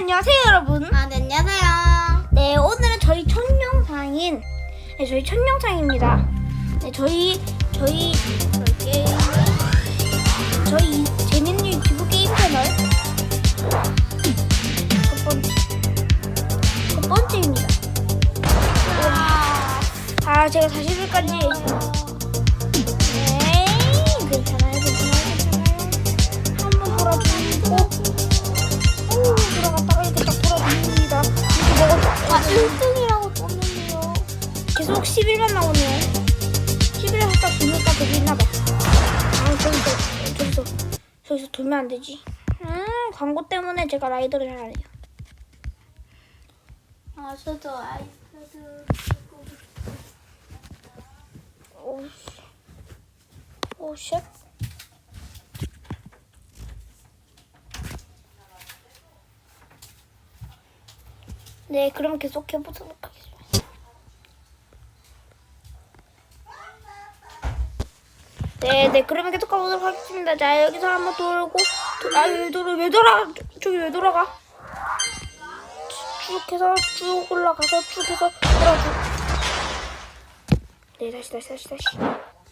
안녕하세요 여러분. 아, 네, 안녕하세요. 네 오늘은 저희 첫 영상인 네 저희 첫 영상입니다. 네 저희 저희 저희 게임 저희 재밌는 유튜브 게임 채널 첫 번째 첫 번째입니다. 아 제가 40일까지 1등이라고 떴는데요. 계속 11만 나오네요. 11을 했다 돌렸다 그게 있나봐. 아, 저기서, 저기서, 저기서 돌면 안 되지. 음, 광고 때문에 제가 라이더를 잘 안 해요. 아, 저도 아이패드. 오, 씨. 오, 쉣. 네, 그럼 계속 해보도록 하겠습니다. 네, 네, 그러면 계속 가보도록 하겠습니다. 자, 여기서 한번 돌고, 도, 아, 왜 돌아, 왜 돌아? 저기 왜 돌아가? 쭉 해서 쭉 올라가서 쭉 해서 돌아가. 네, 다시, 다시, 다시, 다시.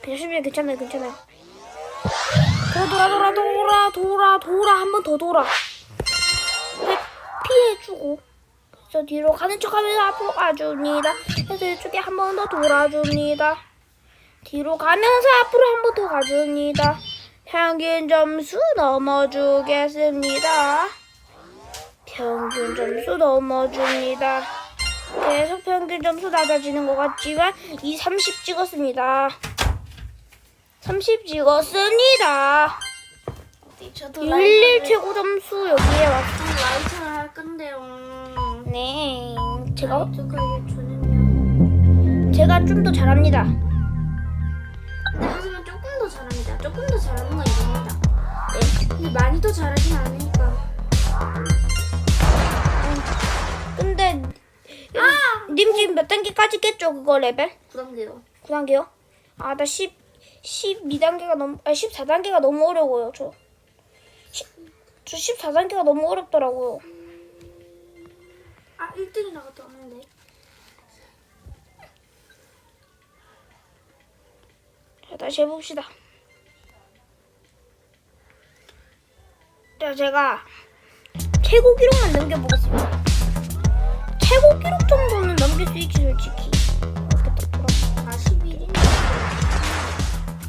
괜찮습니다, 괜찮아요, 괜찮아요. 돌아, 돌아, 돌아, 돌아, 돌아, 돌아, 한 번 더 돌아. 네, 피해주고. 그래서 뒤로 가는 척하면서 앞으로 가줍니다. 그래서 이쪽에 한 번 더 돌아줍니다. 뒤로 가면서 앞으로 한 번 더 가줍니다. 평균 점수 넘어주겠습니다. 평균 점수 넘어줍니다. 계속 평균 점수 낮아지는 것 같지만 이 30 찍었습니다. 30 찍었습니다. 어디, 저도 11 최고 점수 여기에 왔습니다. 라이트를 할 건데요. 네, 제가 저는요. 제가 좀 더 잘합니다. 근데 하지만 조금 더 잘합니다. 조금 더 잘하는 건 인정합니다. 네. 근데 많이 더 잘하진 않으니까. 근데 아! 님 지금 몇 단계까지 깼죠? 그거 레벨? 부담돼요. 9단계요? 아, 나 10, 12단계가 너무, 아, 14단계가 너무 어려워요, 저. 10, 저 14단계가 너무 어렵더라고요. 아, 1등이라고 떴는데. 자, 다시 해봅시다. 자, 제가 최고 기록만 넘겨보겠습니다. 최고 기록 정도는 넘길 수 있지, 솔직히. 41인?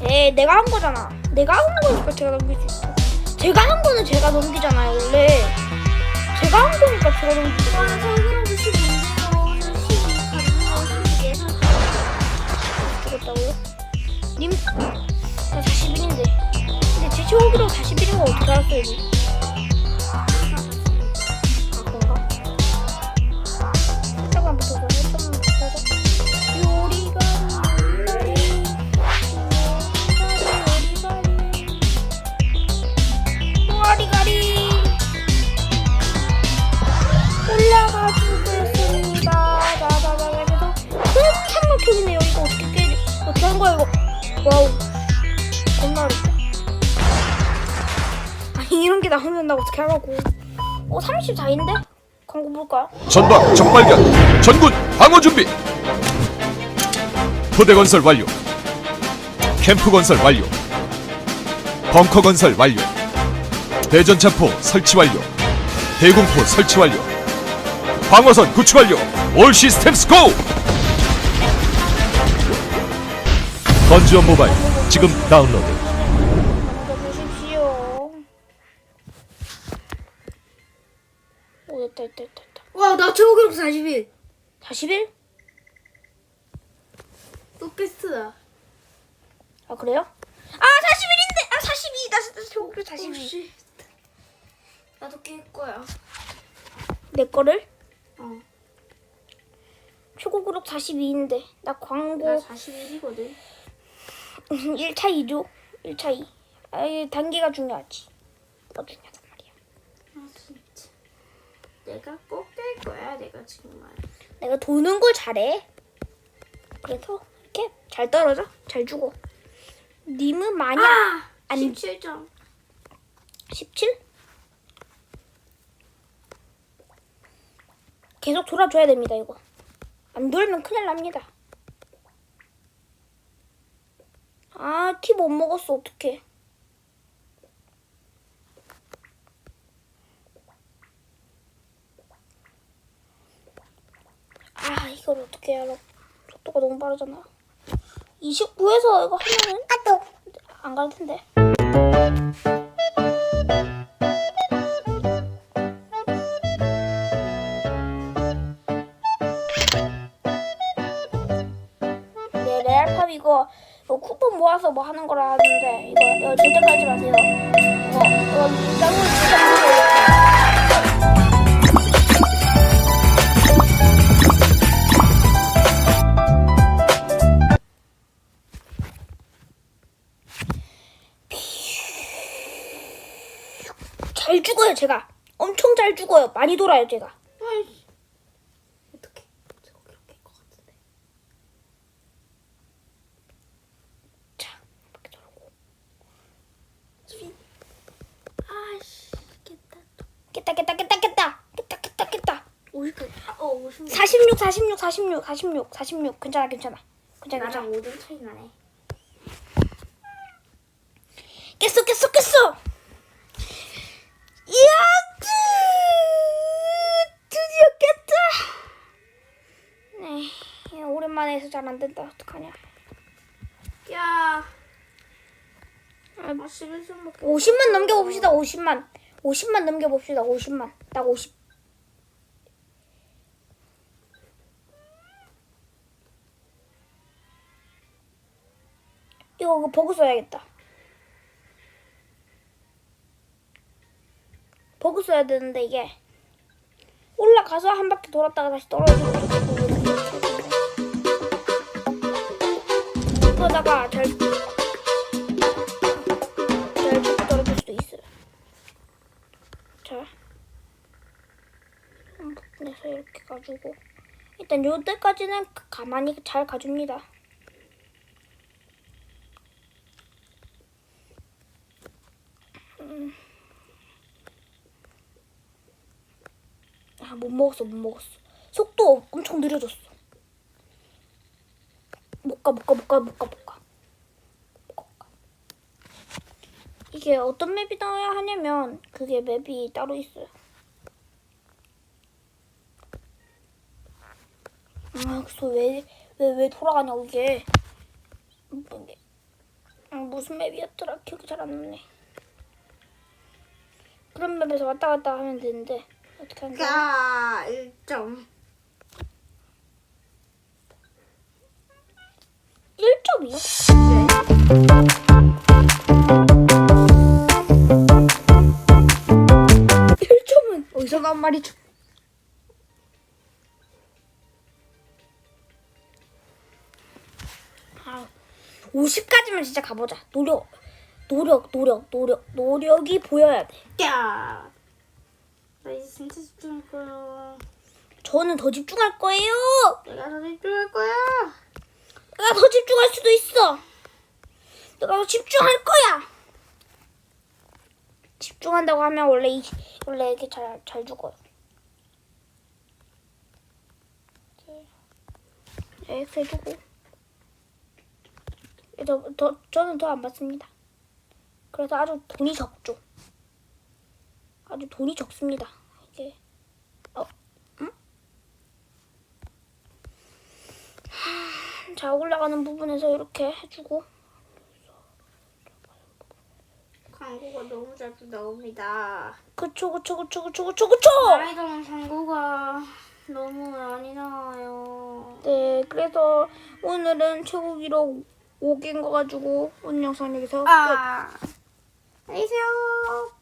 에이, 내가 한 거잖아. 내가 한 거니까 제가 넘길 수 있어. 제가 한 거는 제가 넘기잖아요, 원래. 제가 한 거니까 제가 너무 와, 설거지 시 문제로 12, 3, 4, 5, 6, 7, 8, 9, 10, 11, 12, 13, 14, 15, 16, 17, 18, 19, 20, 21, 22, 23, 24, 25, 26, 27, 28, 29, 와우, 겁나 어렵다. 아니 이런 게 나오면 나 어떻게 하라고? 어 34인데? 광고 볼까요? 전방 적발견 전군 방어 준비. 부대 건설 완료. 캠프 건설 완료. 벙커 건설 완료. 대전차포 설치 완료. 대공포 설치 완료. 방어선 구축 완료. 올 시스템 스 고 건지원 모바일 지금 다운로드 받아주십시오. 오 됐다 됐다 됐다. 됐다. 와, 나 최고 기록 41. 41? 또 베스트다. 아 그래요? 아 41인데 아 42. 나 최고 기록 42. 씨. 나도 깰 거야. 내 거를? 어. 최고 기록 42인데 나 광고 나 41이거든. 1차 2죠. 1차 2. 아, 이 단계가 중요하지. 더 중요하단 말이야. 아, 진짜. 내가 꼭깰 거야, 내가 정말. 내가 도는 걸 잘해. 그래서 이렇게 잘 떨어져. 잘 주고. 님은 많이 아! 안 17점. 17? 계속 돌아줘야 됩니다 이거. 안 돌면 큰일 납니다. 아, 티 못 먹었어 어떡해. 아, 이걸 어떻게 해야 속도가 너무 빠르잖아. 29에서 이거 하면은 아또 안갈 텐데. 이거 쿠폰 모아서 뭐 하는 거라 하는데 이거, 이거 절대 깔지 마세요. 이거 이거 짱을 진짜 잘 죽어요 제가. 엄청 잘 죽어요. 많이 돌아요 제가. 아이씨. 어떡해. 저거 그렇게 할것 같은데. 자, 이렇게 돌고. 아이씨. 깼다. 깼다 깼다 깼다 깼다 깼다 깼다 깼다. 50개. 아, 어, 50. 46 46 46 46 46 괜찮아 괜찮아 괜찮아 괜찮아 나랑 5점 차이 나네. 깼어 깼어 깼어 이야 드- 드디어 깼다 네 오랜만에 해서 잘 안 된다 어떡하냐 야. 아, 11점밖에 50만 넘겨봅시다 50만 50만 넘겨봅시다 50만 딱 50. 이거 이거 버그 써야겠다. 버그 써야 되는데 이게 올라가서 한 바퀴 돌았다가 다시 떨어지고 그러다가 잘잘 일단 요때까지는 가만히 잘 가줍니다. 음. 아, 못 먹었어, 못 먹었어. 속도 엄청 느려졌어. 못 가, 못 가, 못 가, 못 가, 못 가. 이게 어떤 맵이 나와야 하냐면 그게 맵이 따로 있어요. 아, 그래서 왜, 왜, 왜 돌아가냐고 이게. 뭐, 이게. 아, 무슨 맵이었더라? 기억이 잘 안 나네. 그런 맵에서 왔다 갔다 하면 되는데 어떻게 하는 거야? 야, 1점. 1점이요? 일점은 어디서 간 말이죠? 50까지만 진짜 가보자. 노력, 노력, 노력, 노력, 노력이 보여야 돼. 야. 나 이제 진짜 집중할 거야. 저는 더 집중할 거예요. 내가 더 집중할 거야. 내가 더 집중할 수도 있어. 내가 더 집중할 거야. 집중한다고 하면 원래 이 원래 이렇게 잘 잘 죽어요. 네, X 해주고. 더, 더, 저는 더 안 받습니다. 그래서 아주 돈이 적죠. 아주 돈이 적습니다. 이게 어, 응? 자 올라가는 부분에서 이렇게 해주고 광고가 너무 자주 나옵니다. 그쵸 그쵸 그쵸 그쵸 그쵸 그쵸 아이돌 광고가 너무 많이 나와요. 네 그래서 오늘은 최고 기록 5개인 거 가지고 오늘 영상 여기서 끝 아. 안녕히 계세요.